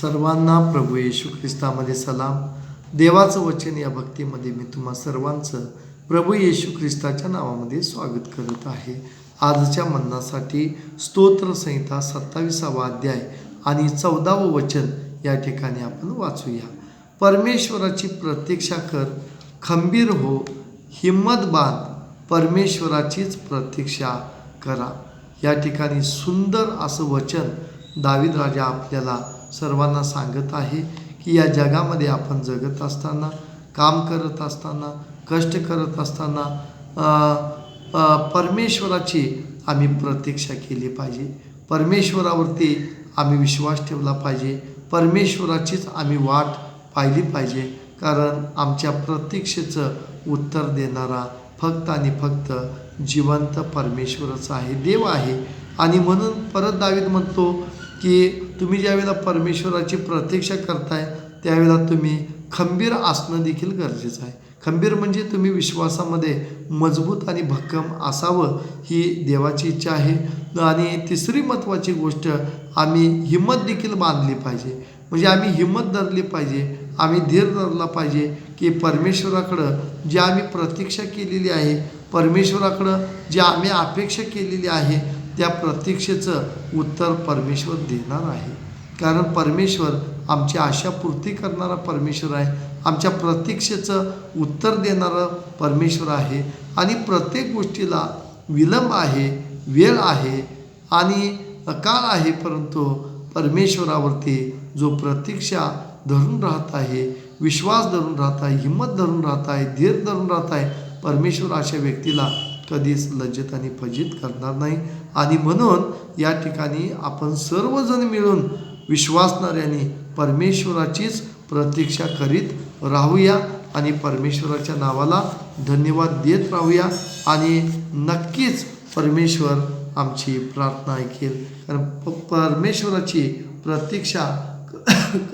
सर्वांना प्रभू येशू ख्रिस्तामध्ये सलाम. देवाचं वचन या भक्तीमध्ये मी तुम्हा सर्वांचं प्रभू येशू ख्रिस्ताच्या नावामध्ये स्वागत करत आहे. आजच्या म्हणण्यासाठी स्तोत्रसंहिता सत्तावीसावा अध्याय आणि चौदावं वचन या ठिकाणी आपण वाचूया. परमेश्वराची प्रतीक्षा कर खंबीर हो हिम्मत बांध परमेश्वराचीच प्रतीक्षा करा. या ठिकाणी सुंदर असं वचन दावीद राजा आपल्याला सर्वांना सांगत आहे की या जगामध्ये आपण जगत असताना काम करत असताना कष्ट करत असताना परमेश्वराची आम्ही प्रतीक्षा केली पाहिजे. परमेश्वरावरती आम्ही विश्वास ठेवला पाहिजे. परमेश्वराचीच आम्ही वाट पाहिली पाहिजे. कारण आमच्या प्रतीक्षेचं उत्तर देणारा फक्त आणि फक्त जिवंत परमेश्वरच आहे देव आहे. आणि म्हणून परत दावीद म्हणतो की तुम्ही ज्यावेळेला परमेश्वराची प्रतीक्षा करताय त्यावेळेला तुम्ही खंबीर असणं देखील गरजेचं आहे. खंबीर म्हणजे तुम्ही विश्वासामध्ये मजबूत आणि भक्कम असावं ही देवाची इच्छा आहे. आणि तिसरी महत्त्वाची गोष्ट आम्ही हिंमत देखील बांधली पाहिजे. म्हणजे आम्ही हिंमत धरली पाहिजे आम्ही धीर धरला पाहिजे की परमेश्वराकडं जी आम्ही प्रतीक्षा केलेली आहे परमेश्वराकडं जी आम्ही अपेक्षा केलेली आहे त्या प्रतीक्षेचं उत्तर परमेश्वर देणार आहे. कारण परमेश्वर आमची आशा पूर्ती करणारा परमेश्वर आहे. आमच्या प्रतीक्षेचं उत्तर देणारं परमेश्वर आहे. आणि प्रत्येक गोष्टीला विलंब आहे वेळ आहे आणि काळ आहे. परंतु परमेश्वरावरती जो प्रतीक्षा धरून राहत आहे विश्वास धरून राहत आहे हिंमत धरून राहत आहे धीर धरून राहत आहे परमेश्वर अशा व्यक्तीला कधीच लज्जत आणि फजित करणार नाही. आणि म्हणून या ठिकाणी आपण सर्वजण मिळून विश्वासणाऱ्यांनी परमेश्वराचीच प्रतीक्षा करीत राहूया आणि परमेश्वराच्या नावाला धन्यवाद देत राहूया. आणि नक्कीच परमेश्वर आमची प्रार्थना ऐकेल. कारण प परमेश्वराची प्रतीक्षा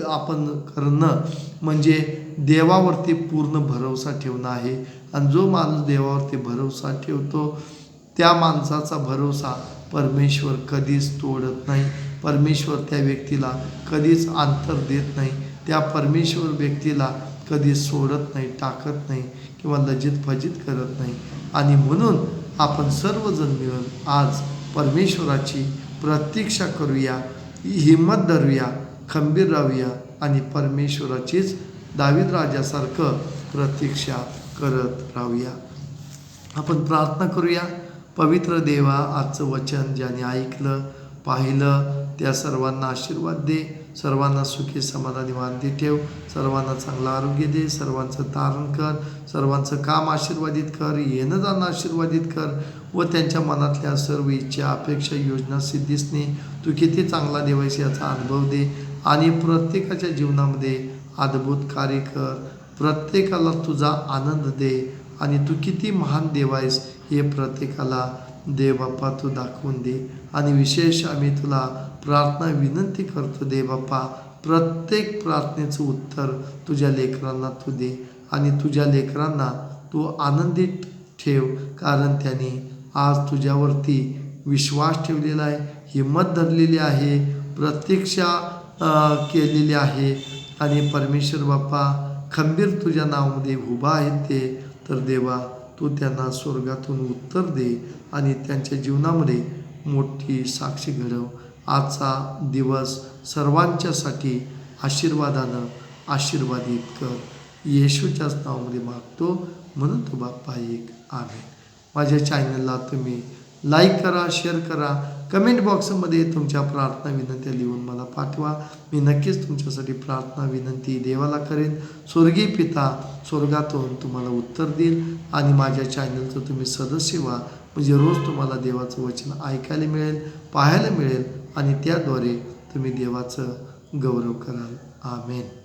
आपण करणं म्हणजे देवावरती पूर्ण भरोसा ठेवणं आहे. आणि जो माणूस देवावरती भरोसा ठेवतो त्या माणसाचा भरोसा परमेश्वर कधीच तोडत नाही. परमेश्वर त्या व्यक्तीला कधीच अंतर देत नाही. त्या परमेश्वर व्यक्तीला कधी सोडत नाही टाकत नाही किंवा लजित फजित करत नाही. आणि म्हणून आपण सर्वजण मिळून आज परमेश्वराची प्रतीक्षा करूया हिंमत धरूया. खंबीर राहूया आणि परमेश्वराचीच दावीद राजासारखं प्रतीक्षा करत राहूया. आपण प्रार्थना करूया. पवित्र देवा आजचं वचन ज्याने ऐकलं पाहिलं त्या सर्वांना आशीर्वाद दे. सर्वांना सुखी समाधानी वांदी ठेव. सर्वांना चांगलं आरोग्य दे. सर्वांचं तारण कर. सर्वांचं काम आशीर्वादित कर. येणं जाणं आशीर्वादित कर व त्यांच्या मनातल्या सर्व इच्छा अपेक्षा योजना सिद्धीसने तू किती चांगला देवायस याचा अनुभव दे. आणि प्रत्येकाच्या जीवनामध्ये अद्भुत कार्य कर. प्रत्येकाला तुझा आनंद दे आणि तू किती महान देवायस हे प्रत्येकाला दे बाप्पा तू दाखवून दे. आणि विशेष आम्ही तुला प्रार्थना विनंती करतो दे बाप्पा प्रत्येक प्रार्थनेचं उत्तर तुझ्या लेकरांना तू दे आणि तुझ्या लेकरांना तू आनंदित ठेव कारण त्यांनी आज तुझ्यावरती विश्वास ठेवलेला आहे हिंमत धरलेली आहे. प्रत्यक्षा केलेली आहे. आणि परमेश्वर बाप्पा खंबीर तुझ्या नावामध्ये उभा आहेत ते. तर देवा तू त्यांना स्वर्गातून उत्तर दे आणि त्यांच्या जीवनामध्ये मोठी साक्षी घडव. आजचा दिवस सर्वांच्यासाठी आशीर्वादानं आशीर्वादित कर. येशूच्याच नावामध्ये मागतो. म्हणून तो बाप्पा एक. आहे माझ्या चॅनलला तुम्ही लाईक करा शेअर करा. कमेंट बॉक्समध्ये तुमच्या प्रार्थना विनंत्या लिहून मला पाठवा. मी नक्कीच तुमच्यासाठी प्रार्थना विनंती देवाला करेन. स्वर्गीय पिता स्वर्गातून तुम्हाला उत्तर देईल आणि माझ्या चॅनलचं तुम्ही सदस्य व्हा. म्हणजे रोज तुम्हाला देवाचं वचन ऐकायला मिळेल पाहायला मिळेल आणि त्याद्वारे तुम्ही देवाचं गौरव कराल. आमेन.